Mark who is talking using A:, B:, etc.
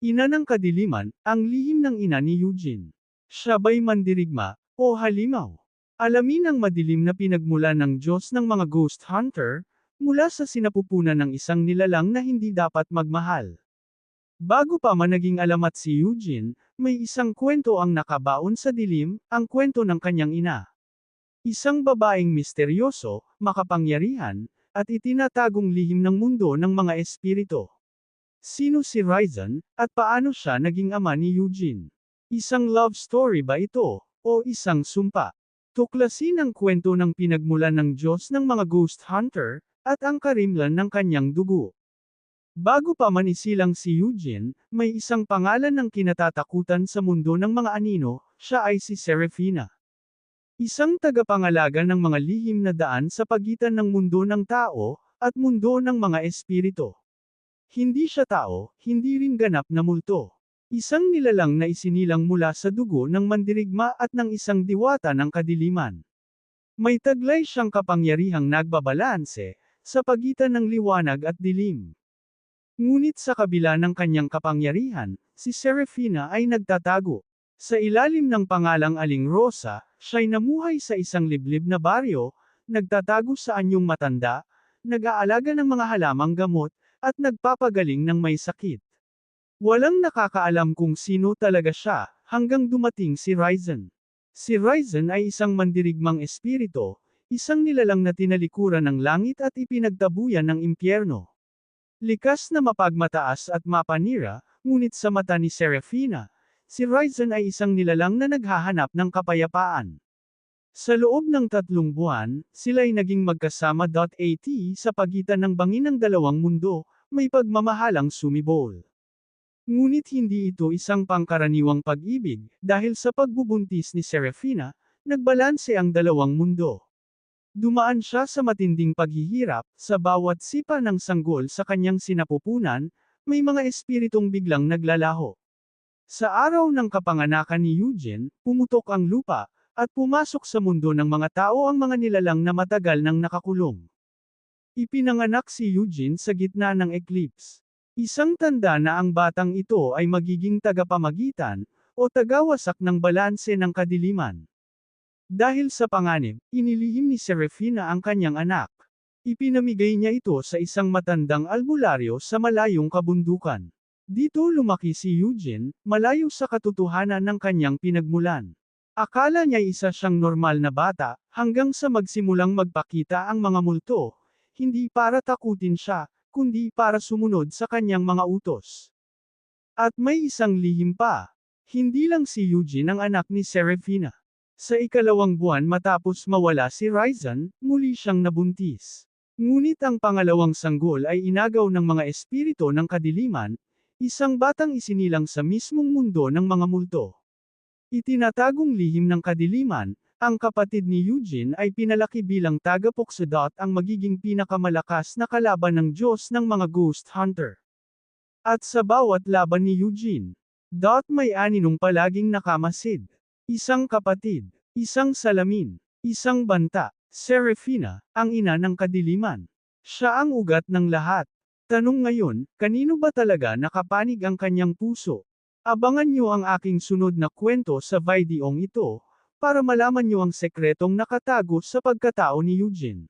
A: Ina ng kadiliman, ang lihim ng ina ni Eugene. Siya ba'y mandirigma, o halimaw? Alamin ang madilim na pinagmula ng Diyos ng mga ghost hunter, mula sa sinapupunan ng isang nilalang na hindi dapat magmahal. Bago pa man naging alamat si Eugene, may isang kwento ang nakabaon sa dilim, ang kwento ng kanyang ina. Isang babaeng misteryoso, makapangyarihan, at itinatagong lihim ng mundo ng mga espiritu. Sino si Ryzen, at paano siya naging ama ni Eugene? Isang love story ba ito, o isang sumpa? Tuklasin ang kwento ng pinagmulan ng Diyos ng mga ghost hunter, at ang karimlan ng kanyang dugo. Bago pa man isilang si Eugene, may isang pangalan ng kinatatakutan sa mundo ng mga anino, siya ay si Serafina. Isang tagapangalaga ng mga lihim na daan sa pagitan ng mundo ng tao, at mundo ng mga espiritu. Hindi siya tao, hindi rin ganap na multo. Isang nilalang na isinilang mula sa dugo ng mandirigma at ng isang diwata ng kadiliman. May taglay siyang kapangyarihang nagbabalanse, sa pagitan ng liwanag at dilim. Ngunit sa kabila ng kanyang kapangyarihan, si Serafina ay nagtatago. Sa ilalim ng pangalang Aling Rosa, siya'y namuhay sa isang liblib na baryo, nagtatago sa anyong matanda, nag-aalaga ng mga halamang gamot, at nagpapagaling ng may sakit. Walang nakakaalam kung sino talaga siya, hanggang dumating si Ryzen. Si Ryzen ay isang mandirigmang espiritu, isang nilalang na tinalikuran ng langit at ipinagtabuyan ng impyerno. Likas na mapagmataas at mapanira, ngunit sa mata ni Serafina, si Ryzen ay isang nilalang na naghahanap ng kapayapaan. Sa loob ng tatlong buwan, sila'y naging magkasama. At sa pagitan ng bangin ng dalawang mundo, may pagmamahalang sumibol. Ngunit hindi ito isang pangkaraniwang pag-ibig, dahil sa pagbubuntis ni Serafina, nagbalanse ang dalawang mundo. Dumaan siya sa matinding paghihirap, sa bawat sipa ng sanggol sa kanyang sinapupunan, may mga espiritong biglang naglalaho. Sa araw ng kapanganakan ni Eugene, pumutok ang lupa, at pumasok sa mundo ng mga tao ang mga nilalang na matagal nang nakakulong. Ipinanganak si Eugene sa gitna ng eclipse. Isang tanda na ang batang ito ay magiging tagapamagitan, o tagawasak ng balanse ng kadiliman. Dahil sa panganib, inilihim ni Serafina ang kanyang anak. Ipinamigay niya ito sa isang matandang albularyo sa malayong kabundukan. Dito lumaki si Eugene, malayo sa katotohanan ng kanyang pinagmulan. Akala niya isa siyang normal na bata, hanggang sa magsimulang magpakita ang mga multo, hindi para takutin siya, kundi para sumunod sa kanyang mga utos. At may isang lihim pa. Hindi lang si Eugene ang anak ni Serafina. Sa ikalawang buwan matapos mawala si Ryzen, muli siyang nabuntis. Ngunit ang pangalawang sanggol ay inagaw ng mga espiritu ng kadiliman, isang batang isinilang sa mismong mundo ng mga multo. Itinatagong lihim ng kadiliman, ang kapatid ni Eugene ay pinalaki bilang tagapoksadot ang magiging pinakamalakas na kalaban ng Diyos ng mga ghost hunter. At sa bawat laban ni Eugene, Dot may aninong palaging nakamasid. Isang kapatid, isang salamin, isang banta, Serafina, ang ina ng kadiliman. Siya ang ugat ng lahat. Tanong ngayon, kanino ba talaga nakapanig ang kanyang puso? Abangan niyo ang aking sunod na kwento sa videong ito, para malaman niyo ang sekretong nakatago sa pagkatao ni Eugene.